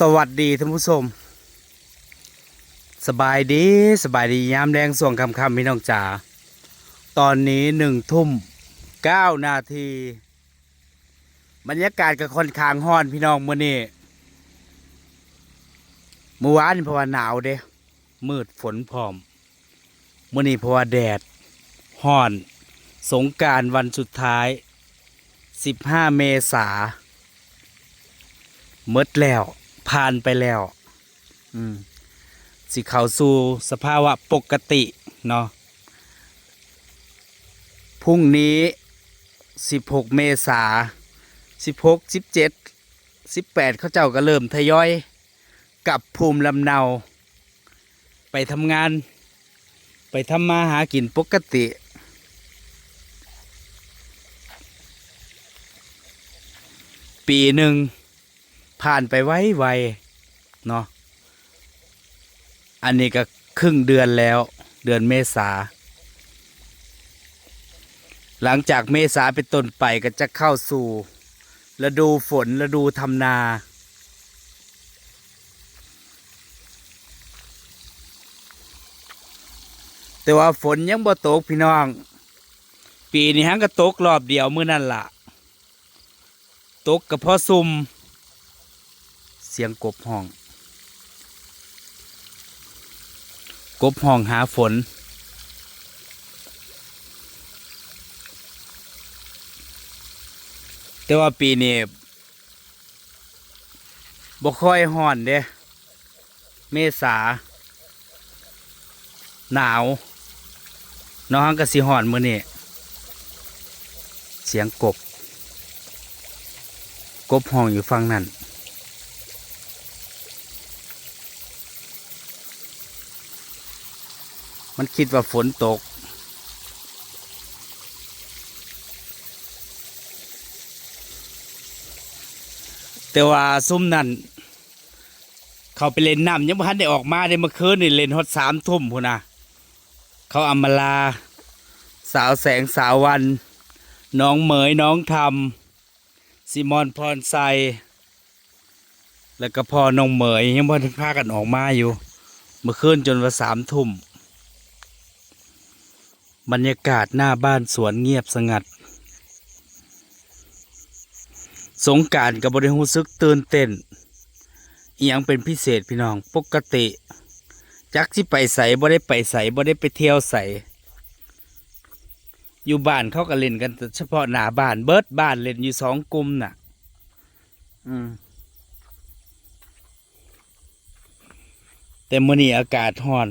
สวัสดีท่านผู้ชม สบายดีสบายดียามแดงส่วงคำคำพี่น้องจ๋าตอนนี้หนึ่งทุ่มเก้านาทีบรรยากาศก็ค่อนข้างห้อนพี่น้องเมื่อนี้เมื่อวานเพราะว่าหนาวเด้มืดฝนพร้อมเมื่อนี้เพราะว่าแดดห้อน สงการวันสุดท้าย 15 เมษาเมดแล้ว ผ่านไปแล้ว อืมสิเข้าสู่สภาวะปกติเนาะพรุ่งนี้ 16 เมษา16 17 18 เขาเจ้าก็เริ่มทยอยกลับภูมิลำเนา ไปทำงาน ไปทำมาหากินปกติ ปีหนึ่ง ผ่านไปไวไวๆเนาะอันนี้ก็ครึ่งเดือนแล้ว เดือนเมษา หลังจากเมษาเป็นต้นไปก็จะเข้าสู่ฤดูฝนฤดูทำนาแต่ว่าฝนยังบ่ตกพี่น้อง ปีนี้ฮังก็ตกรอบเดียวมื้อนั่นล่ะ ตกกับพ่อซุ่ม เสียงกบห้อง กบห้องหาฝน แต่ว่าปีนี้บ่ค่อยห่อนเด้เมษา หนาวน้องก็สิห่อนมื้อนี้เสียงกบ กบห้องอยู่ฝั่งนั้น มันคิดว่าฝนตก แต่ว่าซุ่มนั่น เขาไปเล่นน้ำยังไม่ทันได้ออกมาได้เมื่อคืนนี่เล่นฮอดสามทุ่มพูนะเขาอำมาลา สาวแสงสาววัน น้องเหมยน้องทำซิมอนพรไซแล้วก็พอน้องเหมยยังไม่ทันพากันออกมาอยู่ เมื่อคืนจนว่าสามทุ่ม บรรยากาศหน้าบ้านสวนเงียบสงัด สงการกับบริหูซึกตื่นเต้นอียงเป็นพิเศษพี่น้องปกติ จักที่ไปใส่บ่ได้ไปใส่บ่ได้ไปเที่ยวใส่อยู่บ้านเขาก็เล่นกันแต่เฉพาะหน้าบ้านเบิดบ้านเล่นอยู่สองกลุ่มน่ะ อืมแต่มื่อนี้อากาศร้อน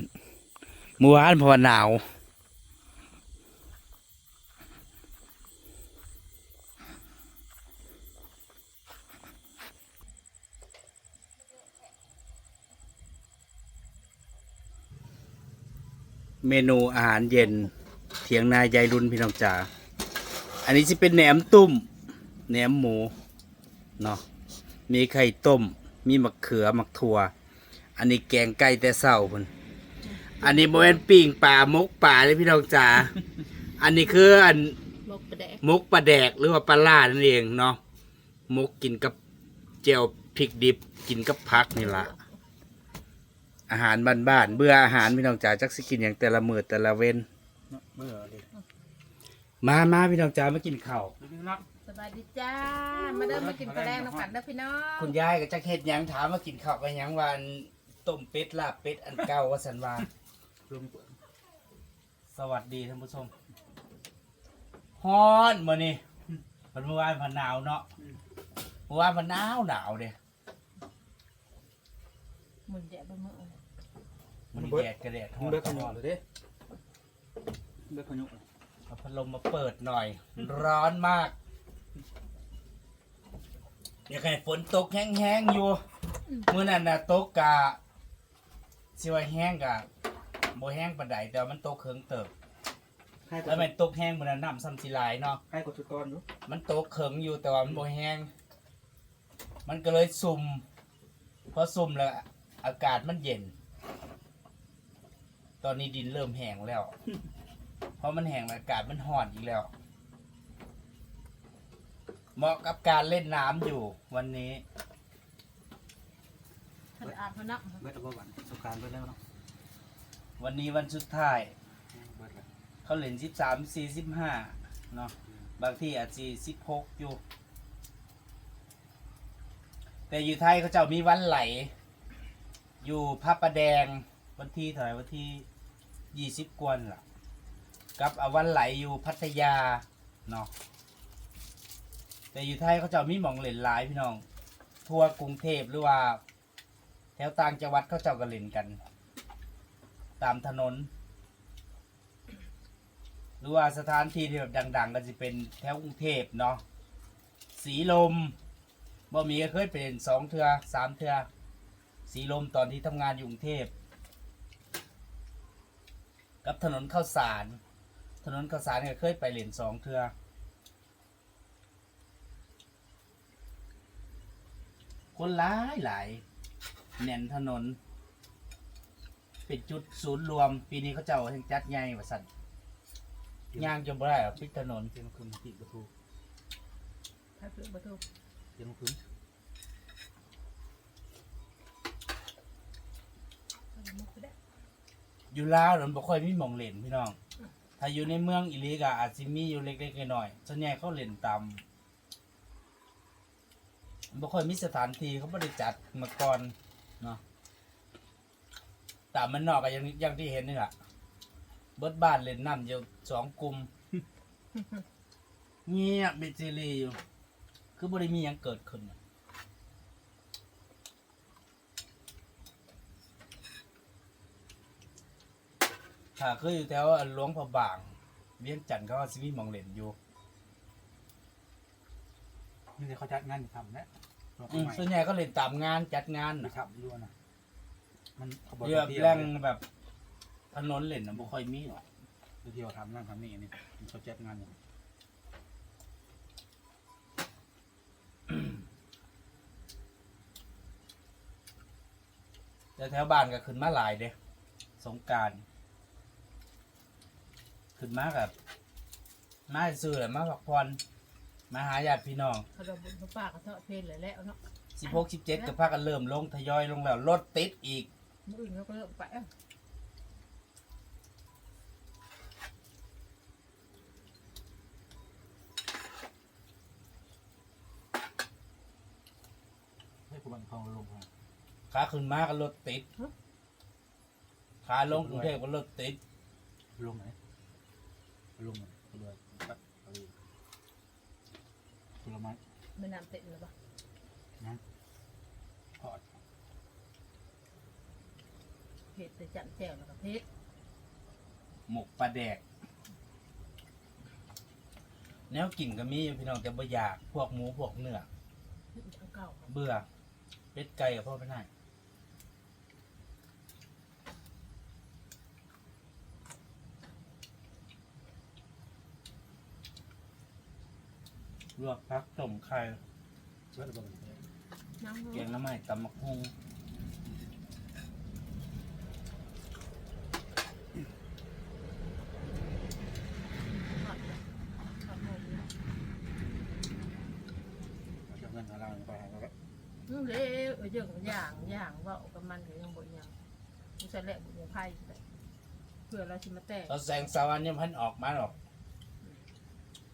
เมื่อวานพราะว่าหนาว เมนูอาหารเย็น เถียงนายยายรุนพี่น้องจ๋า อันนี้จะเป็นแหนมตุ้ม แหนมหมู เนาะ มีไข่ต้ม มีมะเขือมะถั่ว อันนี้แกงไก่แต่เศร้าพุ่นอันนี้โมเนปิ้งปลามกป่าเลยพี่น้องจ๋า อันนี้คืออันมกประแดกมกปลาแดกหรือว่าปลาล่านั่นเองเนาะ มกกินกับเจลพริกดิบกินกับพักนี่ละ อาหารบ้านๆเบื่ออาหารพี่น้องจ๋าจักสิกินอย่างแต่ละมือแต่ละเว้นเบื่อดิมามาพี่น้องจ๋ามากินข้าวนักสบายดีจ้า มาเดินมากินกระแดงน้ำกันเด้อพี่น้องคุณยายก็จักเฮ็ดหยังถามมากินข้าวกันหยังวันต้มเป็ดลาบเป็ดอันเก่าว่าสันว่าลงสวัสดีท่านผู้ชมฮ้อนมื้อนี้มันเมื่อวานพันหนาวเนาะเมื่อวานพันหนาวหนาวเด้ มึงแย่บะมือมันแดดกระแดดฮ้อนเบื่อขยุฮ้กอนเลยดิเบื่อขยุกเอาพัดลมมาเปิดหน่อย ร้อนมากอยากให้ฝนตกแห้งๆอยู่มื้อนั้นน่ะตกกะสิว่าแห้งกะบ่แห้งปานใดแต่ว่ามันตกเคิงเติบให้กแล้วดมันตกแห้งมื้อนั้นน้ำซ้ำสิหลายเนาะให้กดชุดก้อนอยู่มันตกเคิงอยู่แต่ว่ามันบ่แห้งมันก็เลยซุ่มพอซุ่มแล้ว อากาศมันเย็น ตอนนี้ดินเริ่มแห้งแล้ว เพราะมันแห้งแล้วอากาศมันห่อนอีกแล้ว เหมาะกับการเล่นน้ำอยู่วันนี้ถ้าไปอาบพนักเบิดเอาบ่หวันสงกรารเบิดแล้วเนาะวันนี้วันสุดท้าย เบิดแล้วเขาเล่นสิบสามสี่สิบห้าเนาะบางที่อาจจะสิบหกอยู่ แต่อยู่ไทยเขาเจ้ามีวันไหล อยู่พระประแดงวันที่เท่าไหร่วันที่ยี่สิบกวนล่ะ กับอวันไหลอยู่พัทยาเนาะแต่อยู่ไทยเขาเจ้ามีหมองเล่นหลายพี่น้อง ทั่วกรุงเทพหรือว่า แถวต่างจังหวัดเขาเจ้าก็เล่นกัน ตามถนน หรือว่าสถานที่ที่แบบดัง ๆ ก็จะเป็นแถวกรุงเทพเนาะสีลมบ่มีก็เคยเป็นสองเทือสามเทือ สีลมตอนที่ทำงานอยู่กรุงเทพ กับถนนข้าวสาร ถนนข้าวสารก็เคยไปเล่นสองเทือคนหลายหลายแน่นถนน เป็นจุดศูนย์รวม ปีนี้เขาเจ้าแห่งจัดใหญ่ว่าสันย่างจนบ่ได้หรอกปิดถนนเตรียมคืนติดประตูถ้าเพื่อประตูเตรียมคืน มุกไปได้ อยู่ลาวนั้นบ่ค่อยมีหมองเล่นพี่น้อง ถ้าอยู่ในเมืองอีหลีก็อาจสิมีอยู่เล็กๆน้อยๆส่วนใหญ่เขาเล่นตามบ่ค่อยมีสถานที่เขาบ่ได้จัดมาก่อนเนาะตามมันนอกก็อยังอย่างที่เห็นนี่ล่ะเบิดบ้านเล่นน้ำอยู่สองกลุ่มเงียบเป็นซีรีส์อยู่ คือบ่ได้มีหยังเกิดขึ้นน่ะ ถ้าคืออยู่แถวอันหลวงพระบาง เวียงจันทน์เขาว่าสิมีหมองเล่นอยู่นี่เลยเขาจัดงานทำนะรอบอืมใหม่ส่วนใหญ่ก็เล่นตามงานจัดงานไม่นะ ทำด้วยนะมันเขาบอกเรียบเที่ยวแรงแบบถนนเล่นนะบ่ค่อยมีหรอกเที่ยวทำนั่นทำนี่นี่เขาจัดงานอยู่แต่แถวบ้านก็ขึ้นมาหลายเด้สงกราร ขึ้นมากับมาซื้อแหละมาพักผ่อนมาหาญาติพี่น้องเขาเราบุญเขาปากเขาเทาะเพลนเลยแล้วเนาะสิบหกสิบเจ็ดก็พากันเริ่มลงทยอยลงแล้วรถติดอีกมืออื่นเขาก็เลิกไปเอ้าให้กูบันทองลงมาขาขึ้นมาก็รถติดขาลงกรุงเทพก็รถติดลงไหน ลงไหนก็เลยตัดเอาเลยผลไม้ไม่นำเต็มหรือเปล่าทอดเพชรแต่จันแจวแล้วก็เพชรหมกปลาแดก แนวกินก็มีอยู่พี่น้องแต่บ่อยาก พวกหมูพวกเนื้อเก่า เบื่อเป็ดไก่กับพ่อไม่ได้ ลวกพักต้มไข่เบิดเอาบ่น้ำเกียงน้ำไม้ตำมักฮุงทอดทอดหมูเอาจากเงินของเราไปหาแล้วอืมเลยเออเรื่องของอย่างอย่างเว่ากับมันก็ยังบ่ยังมันจะแหละบุญไพ่เพื่อเราชิมาแตกเขาแสงสาวันยังพันออกมาหรอก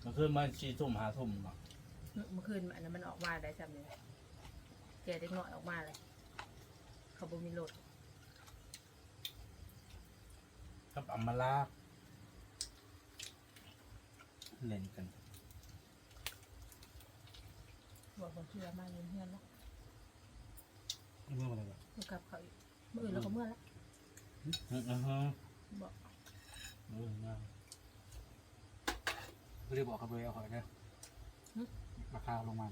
มันคือมันชีทุ่มหาทุ่มเนาะเมื่อคืนอันนั้นมันออกมาได้จำเลยแกได้เงาะออกมาเลย เขาบ่มีรถกับอัมมาลาเล่นกันบอกคนเชื่อมาเงินเพื่อนแล้วเมื่อวันอะไรเมื่อกลับเขาอีกเมื่ออื่นเราก็เมื่อแล้วอือฮึบอกเออน่า ไม่ได้บอกเขาเลยเอาขอยนะราคาลงมา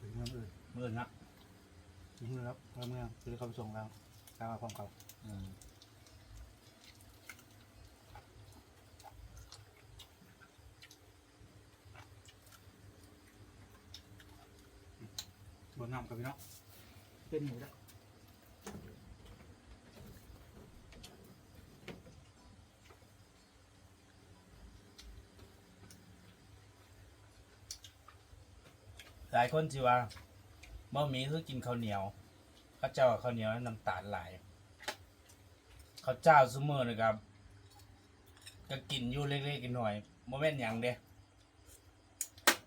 ถึงเมื่ออื่นเมื่อนักถึงเมื่อแล้วเมื่อเมื่อซื้อเขาไปส่งแล้วตามมาพร้อมเขาอืมบนน้ำกับพี่เนาะเป็นหมูแล้ว หลายคนสิว่าบะหมี่คือกินข้าวเหนียวข้าวเจ้าข้าวเหนียวน้ำตาลหลายข้าวเจ้าซุมื้อนี่ครับ ก็กินอยู่เล็กๆกิน้อยๆบ่แม่นหยังเด้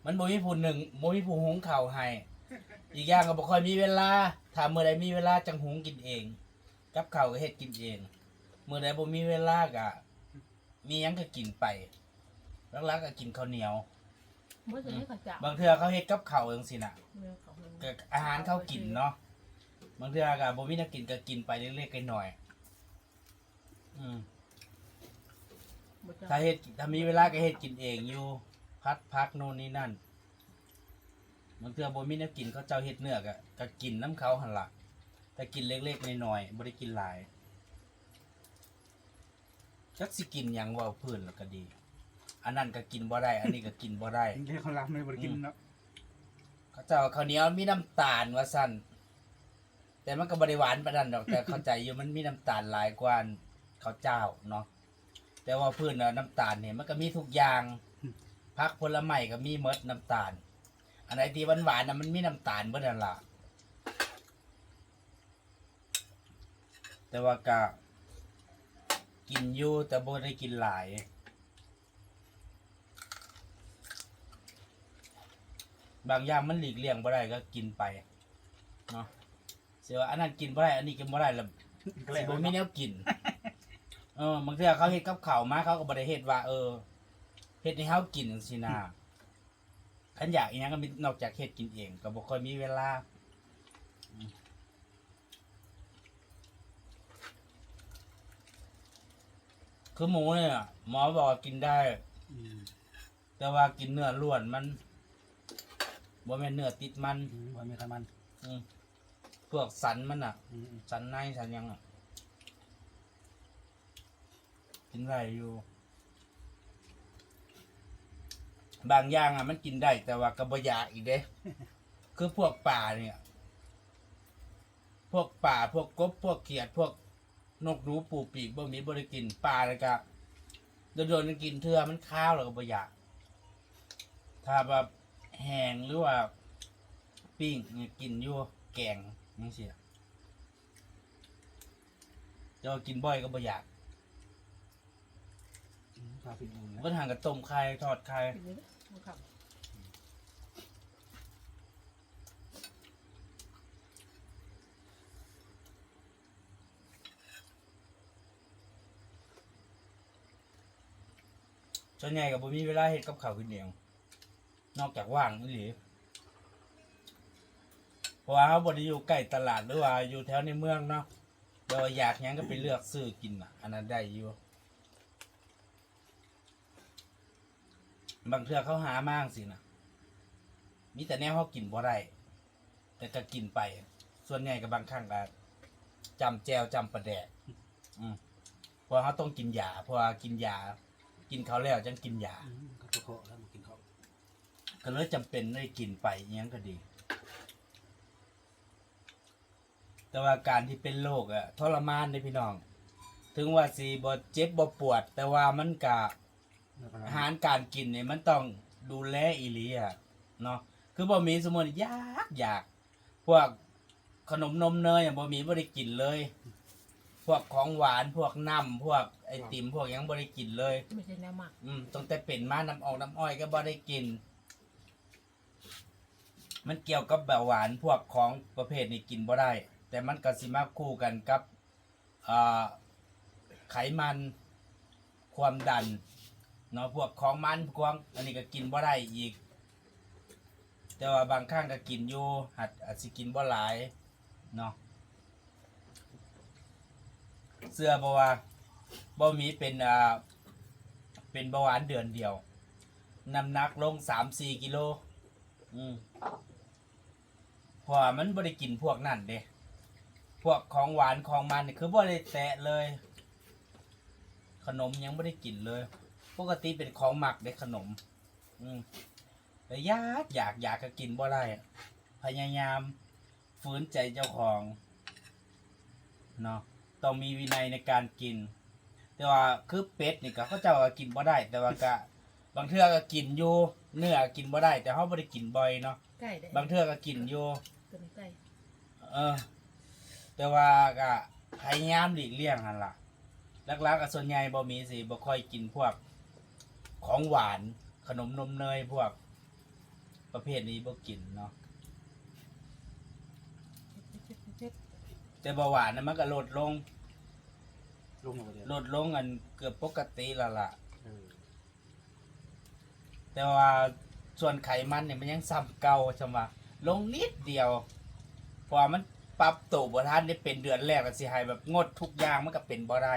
มันบ่มีผู้หนึ่งบ่มีผู้หุงข้าวให้อีกอย่างก็บ่ค่อยมีเวลาถ้ามื้อใดมีเวลาจังหุงกินเอง กับข้าวก็เฮ็ดกินเองเมื้อใดบ่มีเวลาก็มีหยังก็กินไปหลักๆก็กินข้าวเหนียว เมื่อจะให้เขาจับบางเทื่อเขาเฮ็ดกับข้าวจังซี่น่ะเมื่อเขามันก็อาหารเขากินเนาะบางเทื่อก็บ่มีแนักกินก็กินไปเล็กๆน้อยๆอืม บ่จับถ้าเฮ็ดถ้ามีเวลาก็เฮ็ดกินเองอยู่ พัดพักโน่นนี่นั่นบางเทื่อบ่มีแนวกินเขาเจ้าเฮ็ดเนื้อก็ก็กินน้ำเขาหั่นล่ะแต่กินเล็กๆน้อยๆบ่ได้กินหลายจักสิกินหยังเว่าพื้นแล้วก็ดี อันนั้นก็กินบ่ได้ อันนี้ก็กินบ่ได้กินแค่ข้าวหลามไม่บริกินเนาะเขาเจ้าว่าข้าวเหนียวมีน้ำตาลว่าสั่นแต่มันก็บริหวานปานนั้นดอก แต่เข้าใจอยู่มันมีน้ำตาลหลายกว่าข้าวเจ้าเนาะแต่ว่าพื้นน่ะน้ำตาลเนี่ยมันก็มีทุกอย่างพักผลไม้ก็มีหมดน้ำตาล อันไหนที่หวานหวานๆน่ะมันมีน้ำตาลเบิดนั่นล่ะแต่ว่าก็กินอยู่แต่บ่ได้กินหลาย บางอย่างมันหลีกเลี่ยงบ่ได้ก็กินไปเนาะเสียว่าอันนั้นกินบ่ได้อันนี้กินบ่ได้แล้วก็เลยสิบ่มีแนวกิน เออบางเทื่อเขาเฮ็ดกับข้าวมาเขาก็บ่ได้เฮ็ดว่า เออเฮ็ดให้เฮากินจังซี่นะคันอยากอีหยังก็มีนอกจากเฮ็ดกินเองก็บ่ค่อยมีเวลาอืมคือหมูเนี่ยหมอบอกว่ากินได้อืมแต่ว่ากินเนื้อล้วนมัน บ่แม่นเนื้อติดมันอืมบ่มีไขมันอืมพวกสันมันอะ อืมสันในสันหยังอะกินได้อยู่ บางอย่างอะ มันกินได้ แต่ว่าก็บ่อยากอีกเด้ คือพวกป่าเนี่ย พวกป่าพวกกบพวกเขียด พวกนกหนูปูปีกบ่มีบ่ได้กินป่าเลยก็โดนๆมันกินเทื่อมันข้าวแล้วก็บ่อยาก ถ้าแบบ แห้งหรือว่าปิ้งเนี่ยกินอยู่แกงนี่สิจะว่ากินบ่อยก็บ่อยากอืมข้าวฟินอุ่นนะก็ทางกับต้มไข่ทอดไข่กินเลยบ่ครับส่วนใหญ่กับบ่มีเวลาเฮ็ดกับข้าวกินเอง นอกจากว่างนี่หลีเพราะว่าเขาบ่ได้อยู่ใกล้ตลาดหรือว่าอยู่แถวในเมืองเนาะเดี๋ยวอยากหยังก็ไปเลือกซื้อกินอะอันนั้นได้อยู่ บางเทือเขาหามากสินะมีแต่แนวเขากินบ่ได้แต่ก็กินไป ส่วนใหญ่กับบางครั้งก็จำแจวจำปลาแดกอืมเพราะเขาต้องกินยาเพราะว่ากินยา กินเขาวแล้วจังกินยา อืมก็ตัวโคแล้วมากินข้า ก็เลยจำเป็นได้กินไปอิหยังก็ดี แต่ว่าการที่เป็นโรคอะทรมานเลยพี่น้อง ถึงว่าสีบ่เจ็บบ่ปวด แต่ว่ามันกะแล้วก็อาหารการกินเนี่ยมันต้องดูแลอีหลีอะเนาะคือบ่มีสมมุติอยากอยาก พวกขนมนมเนยอะบ่มีบ่ได้กินเลย พวกของหวานพวกน้ำพวกไอติมพวกหยังบ่ได้กินเลย ไม่ใช่แนวหมัก อืมตั้งแต่เป็นมาน้ำออกน้ำอ้อยก็บ่ได้กิน มันเกี่ยวกับเบาหวานพวกของประเภทนี้กินบ่ได้ แต่มันก็สิมาคู่กันกับไขมัน ความดันเนาะพวกของมันพวกอันนี้ก็กินบ่ได้อีก แต่ว่าบางครั้งก็กินอยู่หัดอาจสิกินบ่หลายเนาะเสื้อบ่ว่าบ่มีเป็นอ่าเป็นเบาหวานเดือนเดียวน้ำหนักลงสามสี่กิโลอืม ราะว่ามันบ่ได้กินพวกนั่นเด้พวกของหวานของมันนี่คือบ่ได้แตะเลย ขนมยังบ่ได้กินเลย ปกติเป็นของหมักเด้ขนม อืมแต่อยากอยากอยากก็กินบ่ได้อะพยายามฝืนใจเจ้าของเนาะต้องมีวินัยในการกิน แต่ว่าคือเป็ดนี่ก็เขาเจ้าก็กินบ่ได้ แต่ว่าก็บางเทื่อก็กินอยู่เนื้อกินบ่ได้ แต่เขาบ่ได้กินบ่อยเนาะ ใกล้ได้ บางเทื่อก็กินอยู่ ตัวนี้ใกล้เออ แต่ว่าก็พยายามหลีกเลี่ยงหันล่ะลักๆก็ส่วนใหญ่บ่มีสิบ่ค่อยกินพวก ของหวานขนมนมเนยพวก ประเภทนี้บ่กินเนาะเจ็บเจ็บแต่เบาหวานนะมันก็ลดลงลงมาเดียวลดลงอันเกือบปกติแล้วล่ะ เออแต่ว่าส่วนไขมันเนี่ยมันยังซ้ำเก่าใช่ไหม ลงนิดเดียวเพราะว่ามันปรับตัวบ่ทันได้เป็นเดือนแรกก็สิให้แบบงดทุกอย่างมันก็เป็นบ่ได้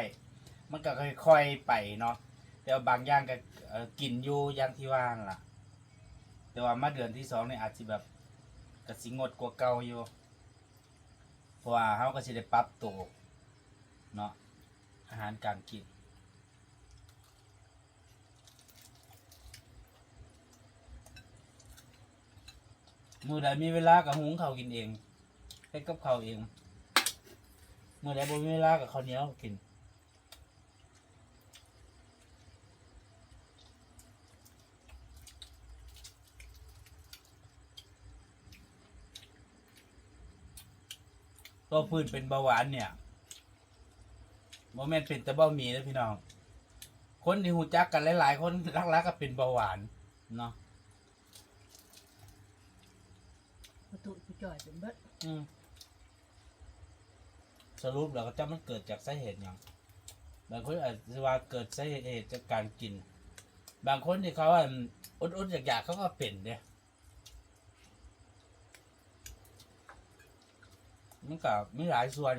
มันก็ค่อยๆไปเนาะแต่ว่าบางอย่างก็เอ่อกินอยู่อย่างที่ว่างล่ะ แต่ว่ามาเดือนที่สองเนี่ยอาจสิแบบก็สิงดกว่าเก่าอยู่เพราะว่าเฮาก็สิได้ปรับตัวเนาะอาหารการกิน มือใดมีเวลากับหุงข้าวกินเองเฮ็ดกับข้าวเอง มือใดบ่มีเวลากับข้าวเหนียวกินตัวพื้นเป็นเบาหวานเนี่ยโมเมนเป็นแต่เบาหมีนะพี่น้อง คนที่หูจักกันหลายๆ คนรักๆก็เป็นเบาหวานเนาะ ประตูผู้ จ่อยเป็นเบิดอืมสรุปแล้วก็จะมันเกิดจากสาเหตุอย่างบางคนอาจจะว่าเกิดสาเหตุจากการกิน บางคนที่เขาอะอดๆอยากๆเขาก็เป็นเนี่ยมันก็มีหลายส่วน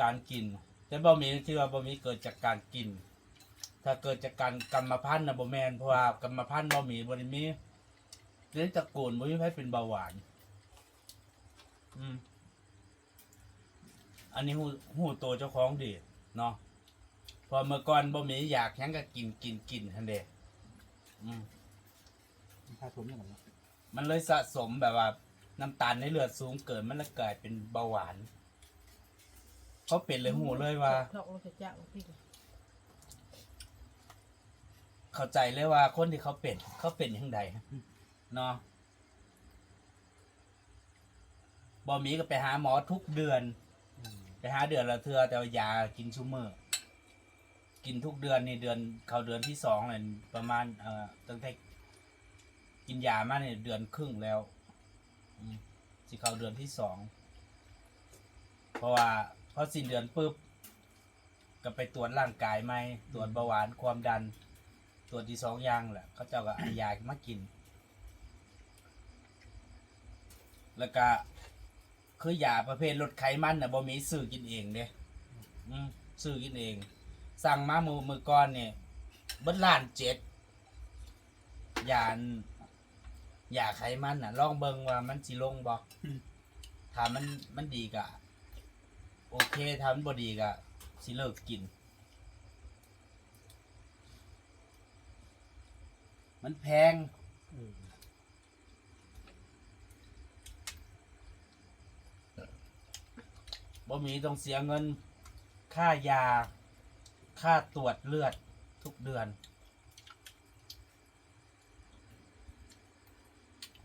การกิน แต่บะหมี่ที่ว่าบะหมี่เกิดจากการกิน ถ้าเกิดจากการกรรมพันธุ์นะบะแมนเพราะว่ากรรมพันธุ์บะหมี่บะหมี่เลี้ยงตระกูลบะหมี่ให้เป็นเบาหวาน อืม อันนี้หูหูโตวเจ้าของดีเนาะพอเมื่อก่อนบ่มีอยากหยังก็กินกินกินทันเดอืมมีค่าทุนอย่างไรมันเลยสะสมแบบว่า น้ำตาลในเลือดสูงเกินมันเลยกลายเป็นเบาหวานเขาเป็นเลยหูเลยว่าทอกลงจะจ้างพี่เข้าใจเลยว่าคนที่เขาเป็น เขาเป็นยังไงเนาะ บอมีก็ไปหาหมอทุกเดือนอไปหาเดือนละเทือแต่ว่ายากินชุมเมอร์กินทุกเดือนนี่เดือนเข้าเดือนที่สองเลยประมาณเอ่อตั้งแต่กินยามาเนี่ยเดือนครึ่งแล้วอืมสิเข้าเดือนที่สองเพราะว่าพอสิ้นเดือนปุ๊บก็ไปตรวจร่างกายไหมตรวจเบาหวานความดัน ตรวจที่สองอย่างแหละเขาเจ้าก็เอายามากิน แล้วก็ คือยาประเภทลดไขมันน่ะบ่มีซื้อกินเองเด้อืมซื้อกินเอง สั่งมามือมือก่อนเนี่ยเบิดล้านเจ็ดยานยาไขมันน่ะ ลองเบิ่งว่ามันสิลงบ่ถ้ามันมันดีก็โอเคถ้ามันบ่ดีก็สิเลิกกิน มันแพง เออ บ่มีต้องเสียเงิน ค่ายา ค่าตรวจเลือดทุกเดือน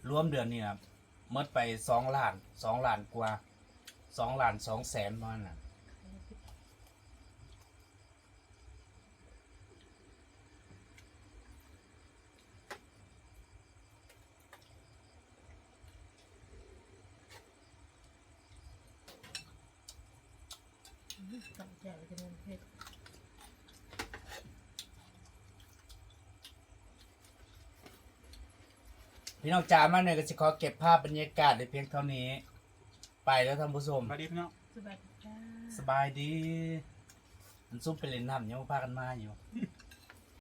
รวมเดือนนี่นะมดไปสองล้านสองล้านกว่าสองล้านสองแสนมันน่ะ ตั้งใจจะมันเพชร พี่น้องจ๋ามาเนี่ยก็จะขอเก็บภาพบรรยากาศในเพียงเท่านี้ ไปแล้วท่านผู้ชมมาดีพี่น้องสบายดีจ้า สบายดี มันซุ่มไปเล่นน้ำยังบ่พากันมาอยู่